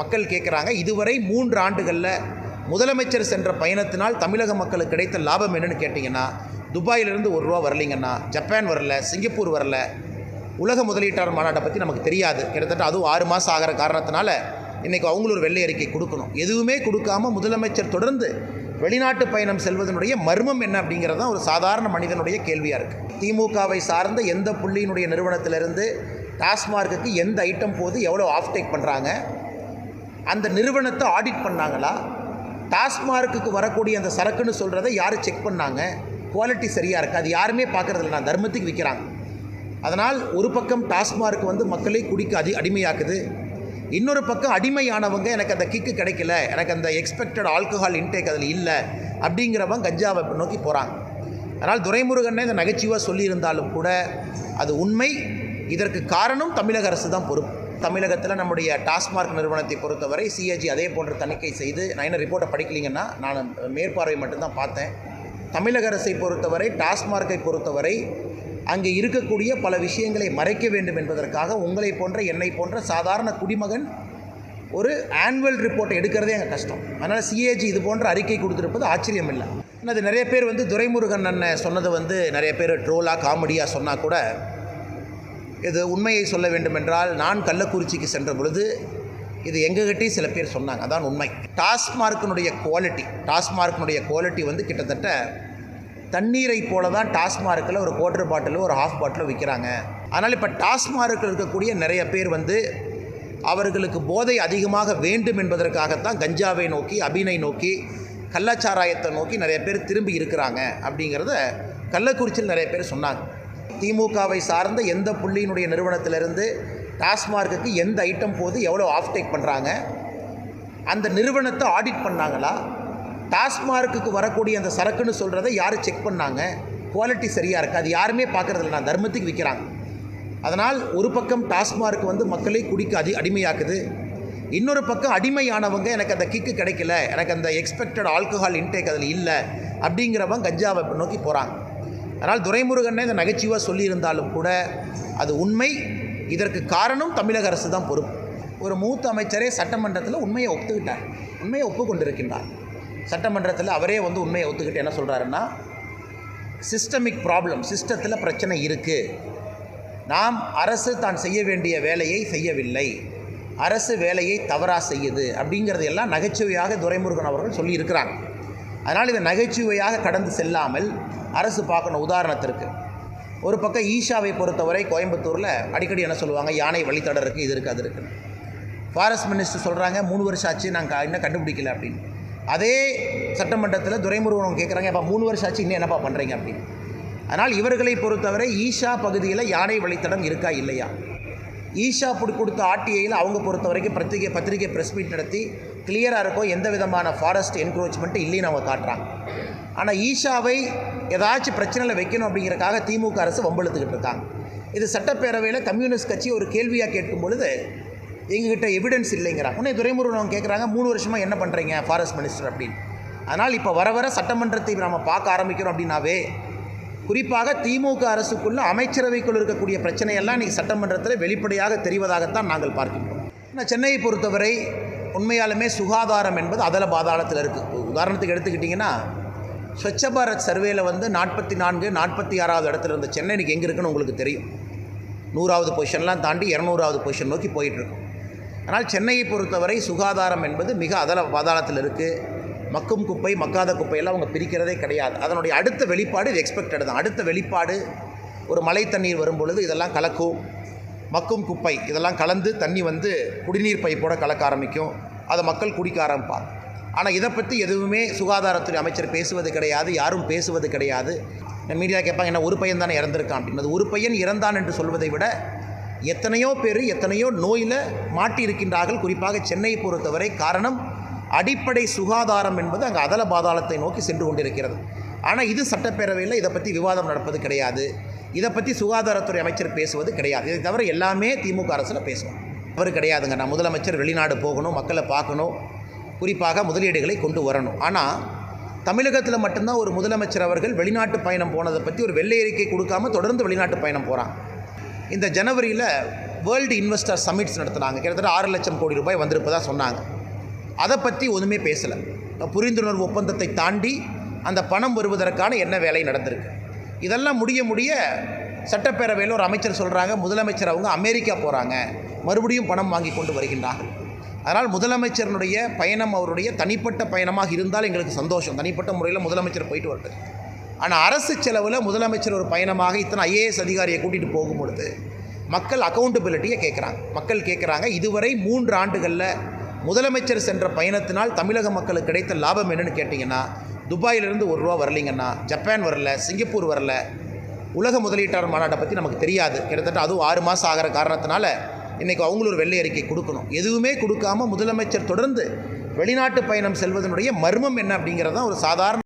மக்கள் கேட்குறாங்க இதுவரை மூன்று ஆண்டுகளில் முதலமைச்சர் சென்ற பயணத்தினால் தமிழக மக்களுக்கு கிடைத்த லாபம் என்னன்னு கேட்டிங்கன்னா துபாயிலிருந்து ஒரு ரூபா வரலிங்கன்னா ஜப்பான் வரல சிங்கப்பூர் வரல உலக முதலீட்டாளர் மாநாட்டை பற்றி நமக்கு தெரியாது. கிட்டத்தட்ட அதுவும் ஆறு மாதம் ஆகிற காரணத்தினால இன்றைக்கி அவங்களும் ஒரு வெள்ளை அறிக்கை கொடுக்கணும். எதுவுமே கொடுக்காம முதலமைச்சர் தொடர்ந்து வெளிநாட்டு பயணம் செல்வதனுடைய மர்மம் என்ன அப்படிங்கிறது தான் ஒரு சாதாரண மனிதனுடைய கேள்வியாக இருக்குது திமுகவை சார்ந்த எந்த புள்ளியினுடைய நிறுவனத்திலிருந்து டாஸ்மார்க்குக்கு எந்த ஐட்டம் போது எவ்வளோ ஆஃப் டேக் பண்ணுறாங்க அந்த நிறுவனத்தை ஆடிட் பண்ணாங்களா? டாஸ்மார்க்குக்கு வரக்கூடிய அந்த சரக்குன்னு சொல்கிறத யார் செக் பண்ணாங்க? குவாலிட்டி சரியாக இருக்குது அது யாருமே பார்க்குறதில்ல நான் தர்மத்துக்கு விற்கிறாங்க அதனால் ஒரு பக்கம் டாஸ்மார்க் வந்து மக்களை குடிக்க அடி அடிமையாக்குது. இன்னொரு பக்கம் அடிமையானவங்க எனக்கு அந்த கிக்கு கிடைக்கல. எனக்கு அந்த எக்ஸ்பெக்டட் ஆல்கஹால் இன்டேக் அதில் இல்லை அப்படிங்கிறவங்க கஞ்சாவை நோக்கி போகிறாங்க அதனால் துரைமுருகனே இந்த நகைச்சுவாக சொல்லியிருந்தாலும் கூட அது உண்மை. இதற்கு காரணம் தமிழக அரசு தான் பொறுப்பு. தமிழகத்தில் நம்முடைய டாஸ்மார்க் நிறுவனத்தை பொறுத்தவரை சிஏஜி அதே போன்ற தணிக்கை செய்து நான் என்ன ரிப்போர்ட்டை படிக்கலைங்கன்னா நான் மேற்பார்வை மட்டும்தான் பார்த்தேன். தமிழக அரசை பொறுத்தவரை டாஸ்மார்க்கை பொறுத்தவரை அங்கே இருக்கக்கூடிய பல விஷயங்களை மறைக்க வேண்டும் என்பதற்காக உங்களை போன்ற என்னை போன்ற சாதாரண குடிமகன் ஒரு ஆனுவல் ரிப்போர்ட்டை எடுக்கிறதே எங்கள் கஷ்டம். அதனால் சிஏஜி இது போன்ற அறிக்கை கொடுத்துருப்பது ஆச்சரியம் இல்லை. ஆனால் அது நிறைய பேர் வந்து துரைமுருகன் அண்ணன் சொன்னது வந்து நிறைய பேர் ட்ரோலாக காமெடியாக சொன்னால் கூட இது உண்மையை சொல்ல வேண்டுமென்றால் நான் கள்ளக்குறிச்சிக்கு சென்ற பொழுது இது எங்ககிட்டயும் சில பேர் சொன்னாங்க. அதான் உண்மை. டாஸ்மார்க்கினுடைய குவாலிட்டி டாஸ்மார்க்கினுடைய குவாலிட்டி வந்து கிட்டத்தட்ட தண்ணீரை போல தான் டாஸ்மார்க்கில் ஒரு குவார்டர் பாட்டிலோ ஒரு ஹாஃப் பாட்டிலோ விற்கிறாங்க. அதனால் இப்போ டாஸ்மார்க்கில் இருக்கக்கூடிய நிறைய பேர் வந்து அவர்களுக்கு போதை அதிகமாக வேண்டும் என்பதற்காகத்தான் கஞ்சாவை நோக்கி அபினை நோக்கி கள்ளச்சாராயத்தை நோக்கி நிறைய பேர் திரும்பி இருக்கிறாங்க அப்படிங்கிறத கள்ளக்குறிச்சியில் நிறைய பேர் சொன்னாங்க. திமுகவை சார்ந்த எந்த புள்ளியினுடைய நிறுவனத்திலிருந்து டாஸ்மார்க்குக்கு எந்த ஐட்டம் போது எவ்வளோ ஆஃப் டேக் பண்ணுறாங்க அந்த நிறுவனத்தை ஆடிட் பண்ணாங்களா? டாஸ்மார்க்குக்கு வரக்கூடிய அந்த சரக்குன்னு சொல்கிறத யார் செக் பண்ணாங்க? குவாலிட்டி சரியாக இருக்குது அது யாருமே பார்க்குறதில்ல நான் தர்மத்துக்கு விற்கிறாங்க அதனால் ஒரு பக்கம் டாஸ்மார்க் வந்து மக்களை குடிக்க அடி அடிமையாக்குது. இன்னொரு பக்கம் அடிமையானவங்க எனக்கு அந்த கிக்கு கிடைக்கல. எனக்கு அந்த எக்ஸ்பெக்டட் ஆல்கஹால் இன்டேக் அதில் இல்லை. அப்படிங்கிறவங்க கஞ்சாவை நோக்கி போகிறாங்க அதனால் துரைமுருகனே இந்த நகைச்சுவாக சொல்லியிருந்தாலும் கூட அது உண்மை. இதற்கு காரணம் தமிழக அரசு தான் பொறுப்பு. ஒரு மூத்த அமைச்சரே சட்டமன்றத்தில் உண்மையை ஒத்துக்கிட்டார் உண்மையை ஒப்புக்கொண்டிருக்கின்றார். சட்டமன்றத்தில் அவரே வந்து உண்மையை ஒத்துக்கிட்டு என்ன சொல்கிறாருன்னா சிஸ்டமிக் ப்ராப்ளம் சிஸ்டத்தில் பிரச்சனை இருக்குது நாம் அரசு தான் செய்ய வேண்டிய வேலையை செய்யவில்லை. அரசு வேலையை தவறாக செய்யுது அப்படிங்கிறது எல்லாம் நகைச்சுவையாக துரைமுருகன் அவர்கள் சொல்லியிருக்கிறாங்க அதனால் இதை நகைச்சுவையாக கடந்து செல்லாமல் அரசு பார்க்கணும் உதாரணத்திற்கு. ஒரு பக்கம் ஈஷாவை பொறுத்தவரை கோயம்புத்தூரில் அடிக்கடி என்ன சொல்லுவாங்க யானை வழித்தடம் இருக்குது இது இருக்குது அது இருக்குன்னு ஃபாரஸ்ட் மினிஸ்டர் சொல்கிறாங்க மூணு வருஷம் ஆச்சு நாங்கள் இன்னும் கண்டுபிடிக்கல அப்படின்னு. அதே சட்டமன்றத்தில் துரைமுருகன் கேட்குறாங்க அப்போ மூணு வருஷம் ஆச்சு இன்னும் என்னப்பா பண்ணுறீங்க அப்படின்னு. அதனால் இவர்களை பொறுத்தவரை ஈஷா பகுதியில் யானை வழித்தடம் இருக்கா இல்லையா? ஈஷா புடி கொடுத்த ஆர்டிஐயில் அவங்க பொறுத்த வரைக்கும் பத்திரிகை பத்திரிகை ப்ரெஸ் மீட் நடத்தி கிளியராக இருக்கும் எந்த விதமான ஃபாரஸ்ட் என்க்ரோச்மெண்ட்டு இல்லைன்னு அவங்க காட்டுறாங்க. ஆனால் ஈஷாவை ஏதாச்சும் பிரச்சனையில் வைக்கணும் அப்படிங்கிறக்காக திமுக அரசு வம்பெழுத்துக்கிட்டு இருக்காங்க. இது சட்டப்பேரவையில் கம்யூனிஸ்ட் கட்சி ஒரு கேள்வியாக கேட்கும் பொழுது எங்ககிட்ட எவிடன்ஸ் இல்லைங்கிறாங்க. உடனே துரைமுருகன் அவங்க கேட்குறாங்க மூணு வருஷமாக என்ன பண்ணுறீங்க ஃபாரஸ்ட் மினிஸ்டர் அப்படின்னு. அதனால் இப்போ வர வர சட்டமன்றத்தை நம்ம பார்க்க ஆரம்பிக்கிறோம் அப்படின்னாவே குறிப்பாக திமுக அரசுக்குள்ள அமைச்சரவைக்குள் இருக்கக்கூடிய பிரச்சனையெல்லாம் இன்றைக்கி சட்டமன்றத்தில் வெளிப்படையாக தெரிவதாகத்தான் நாங்கள் பார்க்கின்றோம். ஆனால் சென்னையை பொறுத்தவரை உண்மையாலுமே சுகாதாரம் என்பது அதல பாதாளத்தில் இருக்குது உதாரணத்துக்கு எடுத்துக்கிட்டிங்கன்னா ஸ்வச்ச பாரத் சர்வேல வந்து நாற்பத்தி நான்கு நாற்பத்தி ஆறாவது இடத்துல இருந்த சென்னை இன்றைக்கி எங்கே இருக்குன்னு உங்களுக்கு தெரியும். நூறாவது பொசிஷன்லாம் தாண்டி இரநூறாவது பொசிஷன் நோக்கி போயிட்டுருக்கோம். ஆனால் சென்னையை பொறுத்தவரை சுகாதாரம் என்பது மிக அதல பாதாளத்தில் இருக்குது மக்கும் குப்பை மக்காத குப்பையெல்லாம் அவங்க பிரிக்கிறதே கிடையாது. அதனுடைய அடுத்த வெளிப்பாடு இது எக்ஸ்பெக்டட் தான். அடுத்த வெளிப்பாடு ஒரு மழை தண்ணீர் வரும் பொழுது இதெல்லாம் கலக்கும். மக்கும் குப்பை இதெல்லாம் கலந்து தண்ணி வந்து குடிநீர் பைப்போடு கலக்க ஆரம்பிக்கும். அதை மக்கள் குடிக்க ஆரம்பிப்பாங்க. ஆனால் இதை பற்றி எதுவுமே சுகாதாரத்துறை அமைச்சர் பேசுவது கிடையாது யாரும் பேசுவது கிடையாது. மீடியா கேட்பாங்க என்ன ஒரு பையன் தானே இறந்திருக்கான்? அப்படின்னு. ஒரு பையன் இறந்தான் என்று சொல்வதை விட எத்தனையோ பேர் எத்தனையோ நோயில் மாட்டி இருக்கின்றார்கள் குறிப்பாக சென்னையை பொறுத்தவரை காரணம் அடிப்படை சுகாதாரம் என்பது அங்கே அதல பாதாளத்தை நோக்கி சென்று கொண்டிருக்கிறது. ஆனால் இது சட்டப்பேரவையில் இதை பற்றி விவாதம் நடப்பது கிடையாது. இதை பற்றி சுகாதாரத்துறை அமைச்சர் பேசுவது கிடையாது. இதை தவிர எல்லாமே திமுக அரசில் பேசுவோம். அவர் கிடையாதுங்க. நான் முதலமைச்சர் வெளிநாடு போகணும் மக்களை பார்க்கணும். குறிப்பாக முதலீடுகளை கொண்டு வரணும். ஆனால் தமிழகத்தில் மட்டும்தான் ஒரு முதலமைச்சர் அவர்கள் வெளிநாட்டு பயணம் போனதை பற்றி ஒரு வெள்ளை அறிக்கை கொடுக்காம தொடர்ந்து வெளிநாட்டு பயணம் போகிறான் இந்த ஜனவரியில் வேர்ல்டு இன்வெஸ்டர் சமிட்ஸ் நடத்துனாங்க. கிட்டத்தட்ட ஆறு லட்சம் கோடி ரூபாய் வந்திருப்பதாக சொன்னாங்க. அதை பற்றி ஒன்றுமே பேசலை. புரிந்துணர்வு ஒப்பந்தத்தை தாண்டி அந்த பணம் வருவதற்கான என்ன வேலை நடந்திருக்கு. இதெல்லாம் முடிய முடிய சட்டப்பேரவையில் ஒரு அமைச்சர் சொல்கிறாங்க முதலமைச்சர் அவங்க அமெரிக்கா போகிறாங்க மறுபடியும் பணம் வாங்கி கொண்டு வருகின்றார்கள். அதனால் முதலமைச்சருடைய பயணம் அவருடைய தனிப்பட்ட பயணமாக இருந்தால் எங்களுக்கு சந்தோஷம். தனிப்பட்ட முறையில் முதலமைச்சர் போயிட்டு வரட்டு ஆனால் அரசு செலவில் முதலமைச்சர் ஒரு பயணமாக இத்தனை ஐஏஎஸ் அதிகாரியை கூட்டிகிட்டு போகும் பொழுது மக்கள் அக்கௌண்டபிலிட்டியை கேட்குறாங்க மக்கள் கேட்குறாங்க இதுவரை மூன்று ஆண்டுகளில் முதலமைச்சர் சென்ற பயணத்தினால் தமிழக மக்களுக்கு கிடைத்த லாபம் என்னன்னு கேட்டிங்கன்னா துபாயிலிருந்து ஒரு ரூபா வரலிங்கன்னா ஜப்பான் வரல சிங்கப்பூர் வரல உலக முதலீட்டாளர் மாநாட்டை பற்றி நமக்கு தெரியாது. கிட்டத்தட்ட அதுவும் ஆறு மாதம் ஆகிற காரணத்தினால இன்றைக்கி அவங்களும் ஒரு வெள்ளை அறிக்கை கொடுக்கணும். எதுவுமே கொடுக்காம முதலமைச்சர் தொடர்ந்து வெளிநாட்டு பயணம் செல்வதனுடைய மர்மம் என்ன அப்படிங்கிறது தான் ஒரு சாதாரண